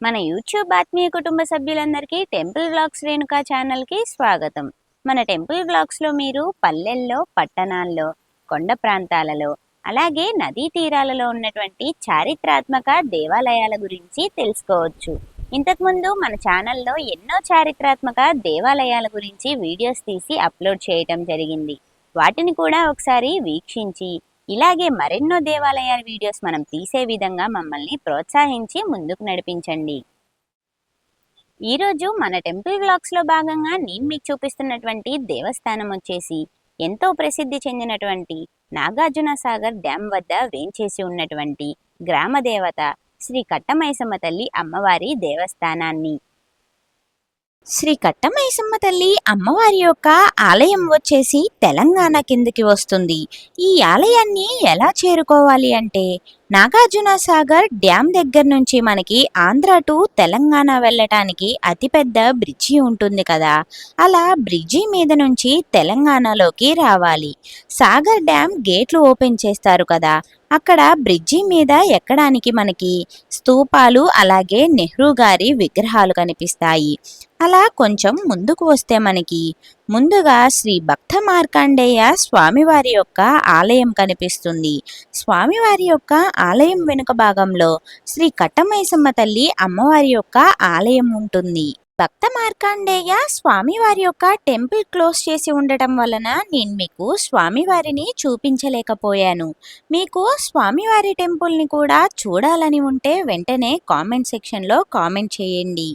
మన యూట్యూబ్ ఆత్మీయ కుటుంబ సభ్యులందరికీ టెంపుల్ బ్లాగ్స్ రేణుకా ఛానల్కి స్వాగతం. మన టెంపుల్ బ్లాగ్స్లో మీరు పల్లెల్లో పట్టణాల్లో కొండ ప్రాంతాలలో అలాగే నదీ తీరాలలో ఉన్నటువంటి చారిత్రాత్మక దేవాలయాల గురించి తెలుసుకోవచ్చు. ఇంతకుముందు మన ఛానల్లో ఎన్నో చారిత్రాత్మక దేవాలయాల గురించి వీడియోస్ తీసి అప్లోడ్ చేయటం జరిగింది. వాటిని కూడా ఒకసారి వీక్షించి ఇలాగే మరెన్నో దేవాలయాల వీడియోస్ మనం తీసే విధంగా మమ్మల్ని ప్రోత్సహించి ముందుకు నడిపించండి. ఈరోజు మన టెంపుల్ బ్లాగ్స్లో భాగంగా నేను మీకు చూపిస్తున్నటువంటి దేవస్థానం వచ్చేసి ఎంతో ప్రసిద్ధి చెందినటువంటి నాగార్జున సాగర్ డ్యామ్ వద్ద వేంచేసి ఉన్నటువంటి గ్రామ దేవత శ్రీ కట్టమైసమ్మ తల్లి అమ్మవారి దేవస్థానాన్ని. శ్రీ కట్టమైసమ్మ తల్లి అమ్మవారి యొక్క ఆలయం వచ్చేసి తెలంగాణ కిందకి వస్తుంది. ఈ ఆలయాన్ని ఎలా చేరుకోవాలి అంటే నాగార్జున సాగర్ డ్యామ్ దగ్గర నుంచి మనకి ఆంధ్ర టు తెలంగాణ వెళ్ళటానికి అతిపెద్ద బ్రిడ్జి ఉంటుంది కదా. అలా బ్రిడ్జి మీద నుంచి తెలంగాణలోకి రావాలి. సాగర్ డ్యామ్ గేట్లు ఓపెన్ చేస్తారు కదా. అక్కడ బ్రిడ్జి మీద ఎక్కడానికి మనకి స్తూపాలు అలాగే నెహ్రూ గారి విగ్రహాలు కనిపిస్తాయి. అలా కొంచెం ముందుకు వస్తే మనకి ముందుగా శ్రీ భక్త మార్కాండేయ స్వామివారి యొక్క ఆలయం కనిపిస్తుంది. స్వామివారి యొక్క ఆలయం వెనుక భాగంలో శ్రీ కట్టమైసమ్మ తల్లి అమ్మవారి యొక్క ఆలయం ఉంటుంది. భక్త మార్కాండేయ స్వామివారి యొక్క టెంపుల్ క్లోజ్ చేసి ఉండటం వలన నేను మీకు స్వామివారిని చూపించలేకపోయాను. మీకు స్వామివారి టెంపుల్ని కూడా చూడాలని ఉంటే వెంటనే కామెంట్ సెక్షన్లో కామెంట్ చేయండి.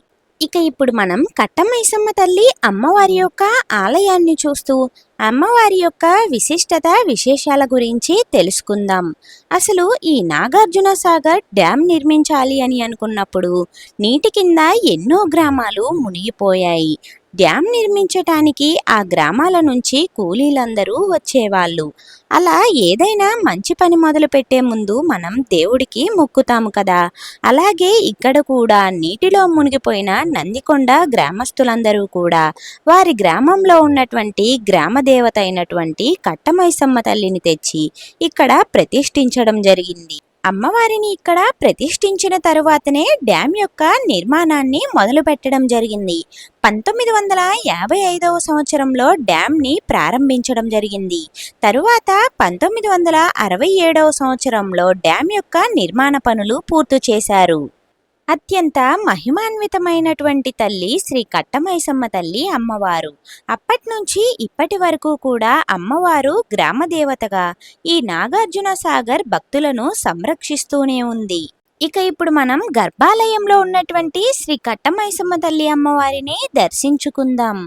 ఇక ఇప్పుడు మనం కట్టమైసమ్మ తల్లి అమ్మవారి యొక్క ఆలయాన్ని చూస్తూ అమ్మవారి యొక్క విశిష్టత విశేషాల గురించి తెలుసుకుందాం. అసలు ఈ నాగార్జున సాగర్ డ్యామ్ నిర్మించాలి అని అనుకున్నప్పుడు నీటి కింద ఎన్నో గ్రామాలు మునిగిపోయాయి. డ్యామ్ నిర్మించటానికి ఆ గ్రామాల నుంచి కూలీలందరూ వచ్చేవాళ్ళు. అలా ఏదైనా మంచి పని మొదలు పెట్టే ముందు మనం దేవుడికి మొక్కుతాము కదా. అలాగే ఇక్కడ కూడా నీటిలో మునిగిపోయిన నందికొండ గ్రామస్తులందరూ కూడా వారి గ్రామంలో ఉన్నటువంటి గ్రామ దేవత అయినటువంటి కట్టమైసమ్మ తల్లిని తెచ్చి ఇక్కడ ప్రతిష్ఠించడం జరిగింది. అమ్మవారిని ఇక్కడ ప్రతిష్ఠించిన తరువాతనే డ్యామ్ యొక్క నిర్మాణాన్ని మొదలుపెట్టడం జరిగింది. పంతొమ్మిది వందల యాభై ఐదవ సంవత్సరంలో డ్యామ్ని ప్రారంభించడం జరిగింది. తరువాత పంతొమ్మిది వందల అరవై ఏడవ సంవత్సరంలో డ్యామ్ యొక్క నిర్మాణ పనులు పూర్తి చేశారు. అత్యంత మహిమాన్వితమైనటువంటి తల్లి శ్రీ కట్టమైసమ్మ తల్లి అమ్మవారు. అప్పటి నుంచి ఇప్పటి వరకు కూడా అమ్మవారు గ్రామదేవతగా ఈ నాగార్జున సాగర్ భక్తులను సంరక్షిస్తూనే ఉంది. ఇక ఇప్పుడు మనం గర్భాలయంలో ఉన్నటువంటి శ్రీ కట్టమైసమ్మ తల్లి అమ్మవారిని దర్శించుకుందాం.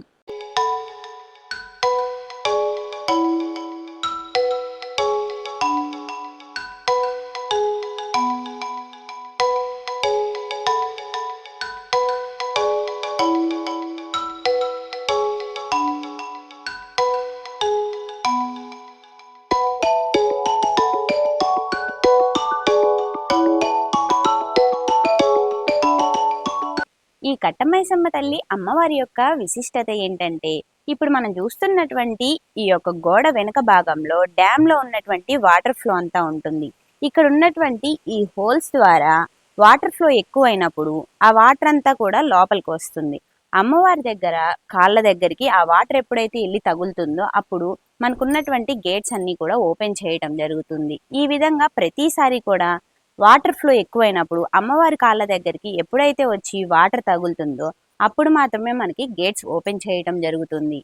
కట్టమైసమ్మ తల్లి అమ్మవారి యొక్క విశిష్టత ఏంటంటే ఇప్పుడు మనం చూస్తున్నటువంటి ఈ యొక్క గోడ వెనుక భాగంలో డ్యామ్లో ఉన్నటువంటి వాటర్ ఫ్లో అంతా ఉంటుంది. ఇక్కడ ఉన్నటువంటి ఈ హోల్స్ ద్వారా వాటర్ ఫ్లో ఎక్కువైనప్పుడు ఆ వాటర్ అంతా కూడా లోపలికి వస్తుంది. అమ్మవారి దగ్గర కాళ్ళ దగ్గరికి ఆ వాటర్ ఎప్పుడైతే వెళ్ళి తగులుతుందో అప్పుడు మనకున్నటువంటి గేట్స్ అన్ని కూడా ఓపెన్ చేయటం జరుగుతుంది. ఈ విధంగా ప్రతిసారి కూడా వాటర్ ఫ్లో ఎక్కువైనప్పుడు అమ్మవారి కాళ్ళ దగ్గరికి ఎప్పుడైతే వచ్చి వాటర్ తగులుతుందో అప్పుడు మాత్రమే మనకి గేట్స్ ఓపెన్ చేయటం జరుగుతుంది.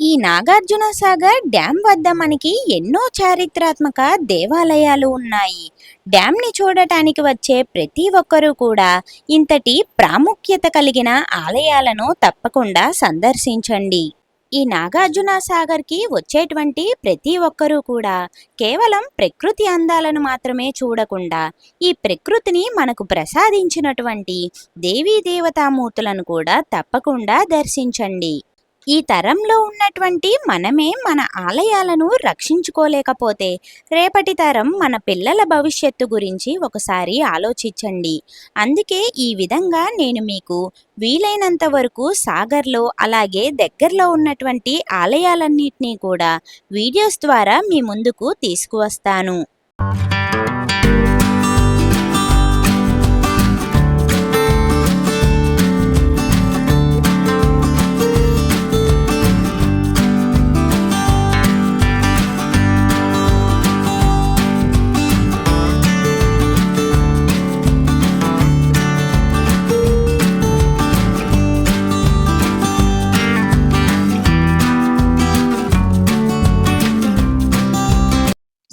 ఈ నాగార్జున సాగర్ డ్యామ్ వద్ద మనకి ఎన్నో చారిత్రాత్మక దేవాలయాలు ఉన్నాయి. డ్యామ్ని చూడటానికి వచ్చే ప్రతి ఒక్కరూ కూడా ఇంతటి ప్రాముఖ్యత కలిగిన ఆలయాలను తప్పకుండా సందర్శించండి. ఈ నాగార్జున సాగర్కి వచ్చేటువంటి ప్రతి ఒక్కరూ కూడా కేవలం ప్రకృతి అందాలను మాత్రమే చూడకుండా ఈ ప్రకృతిని మనకు ప్రసాదించినటువంటి దేవీ దేవతామూర్తులను కూడా తప్పకుండా దర్శించండి. ఈ తరంలో ఉన్నటువంటి మనమే మన ఆలయాలను రక్షించుకోలేకపోతే రేపటి తరం మన పిల్లల భవిష్యత్తు గురించి ఒకసారి ఆలోచించండి. అందుకే ఈ విధంగా నేను మీకు వీలైనంత వరకు సాగర్లో అలాగే దగ్గరలో ఉన్నటువంటి ఆలయాలన్నింటినీ కూడా వీడియోస్ ద్వారా మీ ముందుకు తీసుకువస్తాను.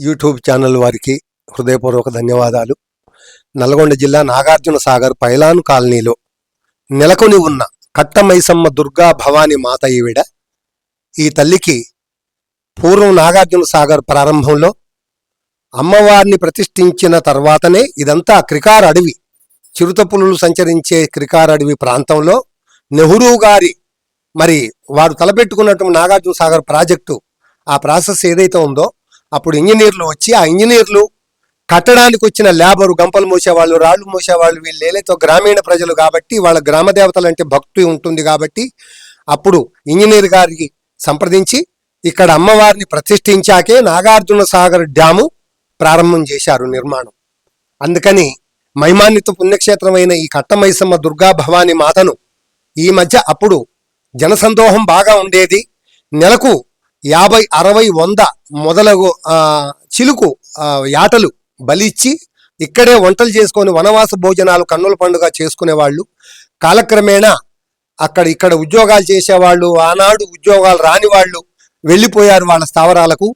యూట్యూబ్ ఛానల్ వారికి హృదయపూర్వక ధన్యవాదాలు. నల్గొండ జిల్లా నాగార్జున సాగర్ పైలాను కాలనీలో నెలకొని ఉన్న కట్టమైసమ్మ దుర్గా భవాని మాత ఈవిడ ఈ తల్లికి పూర్వం నాగార్జున సాగర్ ప్రారంభంలో అమ్మవారిని ప్రతిష్ఠించిన తర్వాతనే ఇదంతా క్రికార్ అడవి చిరుత పులులు సంచరించే క్రికార్ అడవి ప్రాంతంలో నెహ్రూ గారి మరి వారు తలపెట్టుకున్నటువంటి నాగార్జున సాగర్ ప్రాజెక్టు ఆ ప్రాసెస్ ఏదైతే ఉందో అప్పుడు ఇంజనీర్లు వచ్చి ఆ ఇంజనీర్లు కట్టడానికి వచ్చిన లేబరు గంపలు మోసేవాళ్ళు రాళ్ళు మోసేవాళ్ళు వీళ్ళు ఏలైతే గ్రామీణ ప్రజలు కాబట్టి వాళ్ళ గ్రామ దేవతలు అంటే భక్తి ఉంటుంది కాబట్టి అప్పుడు ఇంజనీర్ గారికి సంప్రదించి ఇక్కడ అమ్మవారిని ప్రతిష్ఠించాకే నాగార్జున సాగర్ డ్యాము ప్రారంభం చేశారు నిర్మాణం. అందుకని మహిమాన్విత పుణ్యక్షేత్రమైన ఈ కట్టమైసమ్మ దుర్గా భవాని మాతను ఈ మధ్య అప్పుడు జనసందోహం బాగా ఉండేది. నెలకు యాభై అరవై వంద మొదలగు చిలుకు యాటలు బలిచ్చి ఇక్కడే వంటలు చేసుకొని వనవాస భోజనాలు కన్నుల పండుగ చేసుకునేవాళ్ళు. కాలక్రమేణా అక్కడ ఇక్కడ ఉద్యోగాలు చేసేవాళ్ళు ఆనాడు ఉద్యోగాలు రాని వాళ్ళు వెళ్ళిపోయారు వాళ్ళ స్థావరాలకు.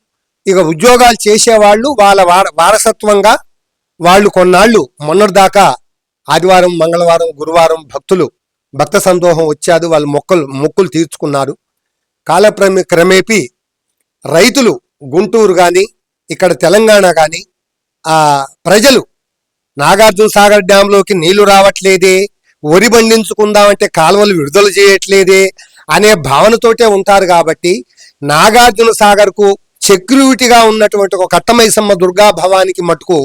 ఇక ఉద్యోగాలు చేసేవాళ్ళు వాళ్ళ వార వారసత్వంగా వాళ్ళు కొన్నాళ్ళు. మొన్నటిదాకా ఆదివారం మంగళవారం గురువారం భక్తులు భక్త సందోహం వచ్చాదు. వాళ్ళు మొక్కలు మొక్కులు తీర్చుకున్నారు. కాలక్రమే క్రమేపీ రైతులు గుంటూరు కానీ ఇక్కడ తెలంగాణ కానీ ఆ ప్రజలు నాగార్జున సాగర్ డ్యాంలోకి నీళ్ళు రావట్లేదే వరి పండించుకుందామంటే కాలువలు విడుదల చేయట్లేదే అనే భావనతోటే ఉంటారు కాబట్టి నాగార్జున సాగర్కు సెక్యూరిటీగా ఉన్నటువంటి ఒక కట్టమైసమ్మ దుర్గా భవానికి మటుకు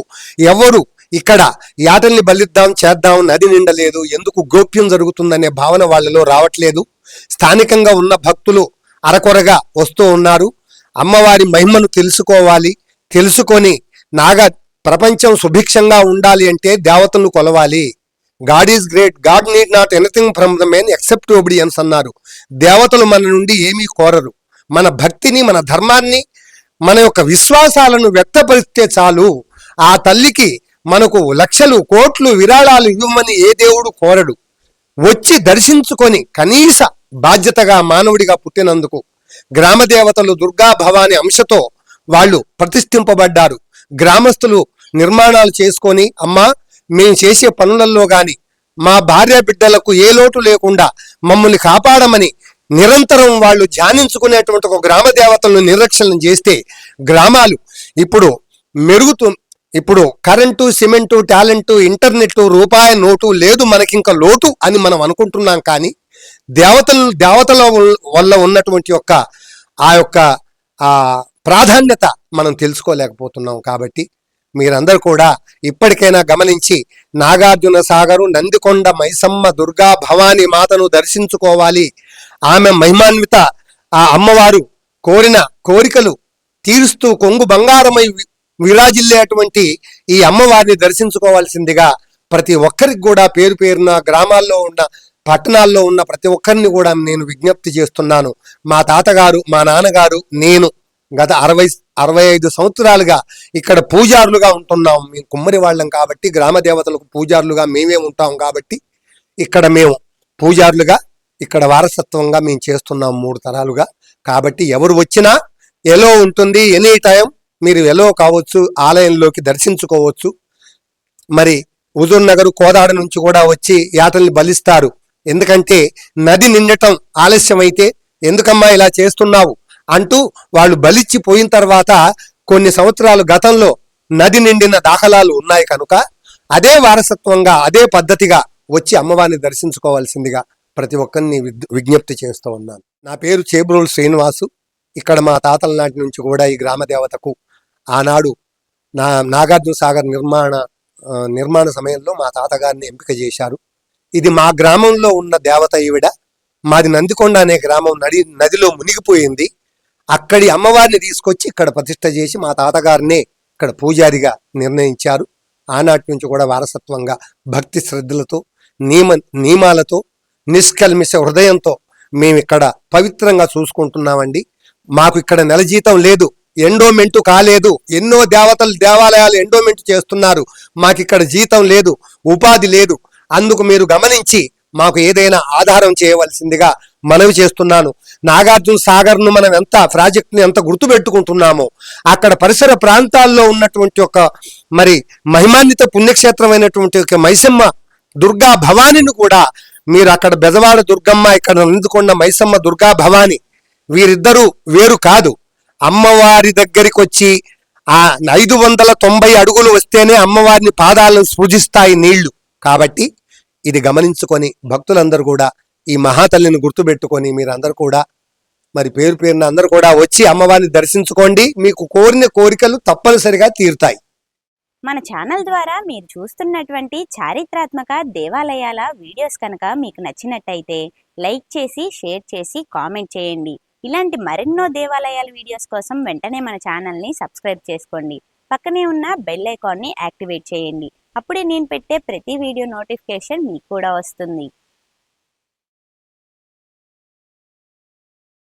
ఎవరు ఇక్కడ యాటల్ని బలిద్దాం చేద్దాం నది నిండలేదు ఎందుకు గోప్యం జరుగుతుందనే భావన వాళ్ళలో రావట్లేదు. స్థానికంగా ఉన్న భక్తులు అరకొరగా వస్తూ ఉన్నారు. అమ్మవారి మహిమను తెలుసుకోవాలి. తెలుసుకొని నాగ ప్రపంచం సుభిక్షంగా ఉండాలి అంటే దేవతను కొలవాలి. God is great. God need not anything from the men except obedience అన్నారు. దేవతలు మన నుండి ఏమీ కోరరు. మన భక్తిని మన ధర్మాన్ని మన యొక్క విశ్వాసాలను వ్యక్తపరిస్తే చాలు. ఆ తల్లికి మనకు లక్షలు కోట్లు విరాళాలు ఇవ్వమని ఏ దేవుడు కోరడు. వచ్చి దర్శించుకొని కనీస బాధ్యతగా మానవుడిగా పుట్టినందుకు గ్రామ దేవతలు దుర్గా భవాని అంశతో వాళ్ళు ప్రతిష్ఠింపబడ్డారు. గ్రామస్తులు నిర్మాణాలు చేసుకొని అమ్మా మేము చేసే పనులలో గాని మా భార్య బిడ్డలకు ఏ లోటు లేకుండా మమ్మల్ని కాపాడమని నిరంతరం వాళ్ళు ధ్యానించుకునేటువంటి ఒక గ్రామ దేవతలను నిర్లక్ష్యం చేస్తే గ్రామాలు ఇప్పుడు మెరుగుతూ ఇప్పుడు కరెంటు సిమెంటు టాలెంటు ఇంటర్నెట్ రూపాయి నోటు లేదు మనకింక లోటు అని మనం అనుకుంటున్నాం కానీ దేవతలు దేవతల వల్ల ఉన్నటువంటి యొక్క ఆ యొక్క ఆ ప్రాధాన్యత మనం తెలుసుకోలేకపోతున్నాం కాబట్టి మీరందరూ కూడా ఇప్పటికైనా గమనించి నాగార్జున సాగరు నందికొండ మైసమ్మ దుర్గా భవాని మాతను దర్శించుకోవాలి. ఆమె మహిమాన్విత ఆ అమ్మవారు కోరిన కోరికలు తీరుస్తూ కొంగు బంగారమై విరాజిల్లేటువంటి ఈ అమ్మవారిని దర్శించుకోవాల్సిందిగా ప్రతి ఒక్కరికి కూడా పేరు పేరున గ్రామాల్లో ఉన్న పట్టణాల్లో ఉన్న ప్రతి ఒక్కరిని కూడా నేను విజ్ఞప్తి చేస్తున్నాను. మా తాతగారు మా నాన్నగారు నేను గత అరవై అరవై ఐదు సంవత్సరాలుగా ఇక్కడ పూజారులుగా ఉంటున్నాం. మేము కుమ్మరి వాళ్ళం కాబట్టి గ్రామ దేవతలకు పూజారులుగా మేమే ఉంటాం కాబట్టి ఇక్కడ మేము పూజారులుగా ఇక్కడ వారసత్వంగా మేము చేస్తున్నాం మూడు తరాలుగా. కాబట్టి ఎవరు వచ్చినా ఎలో ఉంటుంది ఎనీ టైం మీరు ఎలో కావచ్చు ఆలయంలోకి దర్శించుకోవచ్చు. మరి హుజూర్ నగర్ కోదాడ నుంచి కూడా వచ్చి యాటల్ని బలిస్తారు. ఎందుకంటే నది నిండటం ఆలస్యమైతే ఎందుకమ్మా ఇలా చేస్తున్నావు అంటూ వాళ్ళు బలిచ్చి పోయిన తర్వాత కొన్ని సంవత్సరాలు గతంలో నది నిండిన దాఖలాలు ఉన్నాయి కనుక అదే వారసత్వంగా అదే పద్ధతిగా వచ్చి అమ్మవారిని దర్శించుకోవాల్సిందిగా ప్రతి ఒక్కరిని విద్- విజ్ఞప్తి చేస్తూ ఉన్నాను. నా పేరు చేబ్రోలు శ్రీనివాసు. ఇక్కడ మా తాతల నాటి నుంచి కూడా ఈ గ్రామ దేవతకు ఆనాడు నా నాగార్జున సాగర్ నిర్మాణ నిర్మాణ సమయంలో మా తాతగారిని ఎంపిక చేశారు. ఇది మా గ్రామంలో ఉన్న దేవత ఈవిడ. మాది నందికొండ అనే గ్రామం నది నదిలో మునిగిపోయింది. అక్కడి అమ్మవారిని తీసుకొచ్చి ఇక్కడ ప్రతిష్ట చేసి మా తాతగారినే ఇక్కడ పూజారిగా నిర్ణయించారు. ఆనాటి నుంచి కూడా వారసత్వంగా భక్తి శ్రద్ధలతో నియమ నియమాలతో నిష్కల్మిష హృదయంతో మేము ఇక్కడ పవిత్రంగా చూసుకుంటున్నామండి. మాకు ఇక్కడ నెల జీతం లేదు. ఎండోమెంటు కాలేదు. ఎన్నో దేవతలు దేవాలయాలు ఎండోమెంట్ చేస్తున్నారు. మాకు ఇక్కడ జీతం లేదు. ఉపాధి లేదు. అందుకు మీరు గమనించి మాకు ఏదైనా ఆధారం చేయవలసిందిగా మనవి చేస్తున్నాను. నాగార్జున సాగర్ను మనం ఎంత ప్రాజెక్ట్ని ఎంత గుర్తుపెట్టుకుంటున్నామో అక్కడ పరిసర ప్రాంతాల్లో ఉన్నటువంటి ఒక మరి మహిమాన్విత పుణ్యక్షేత్రమైనటువంటి ఒక మైసమ్మ దుర్గా భవానీని కూడా మీరు అక్కడ బెదవాడ దుర్గమ్మ ఇక్కడ నందుకొండ మైసమ్మ దుర్గా భవాని వీరిద్దరూ వేరు కాదు. అమ్మవారి దగ్గరికి వచ్చి ఆ ఐదు వందల తొంభై అడుగులు వస్తేనే అమ్మవారిని పాదాలను సూచిస్తాయి నీళ్ళు. కాబట్టి ఇది గమనించుకొని భక్తులందరూ కూడా ఈ మహాతల్లిని గుర్తుపెట్టుకొని మీరందరూ కూడా మరి పేరు పేరున అందరూ కూడా వచ్చి అమ్మవారిని దర్శించుకోండి. మీకు కోరిన కోరికలు తప్పనిసరిగా తీరుతాయి. మన ఛానల్ ద్వారా మీరు చూస్తున్నటువంటి చారిత్రాత్మక దేవాలయాల వీడియోస్ కనుక మీకు నచ్చినట్టయితే లైక్ చేసి షేర్ చేసి కామెంట్ చేయండి. ఇలాంటి మరెన్నో దేవాలయాల వీడియోస్ కోసం వెంటనే మన ఛానల్ని సబ్స్క్రైబ్ చేసుకోండి. పక్కనే ఉన్న బెల్ ఐకాన్ని యాక్టివేట్ చేయండి. అప్పుడే నేను పెట్టే ప్రతి వీడియో నోటిఫికేషన్ మీకు కూడా వస్తుంది.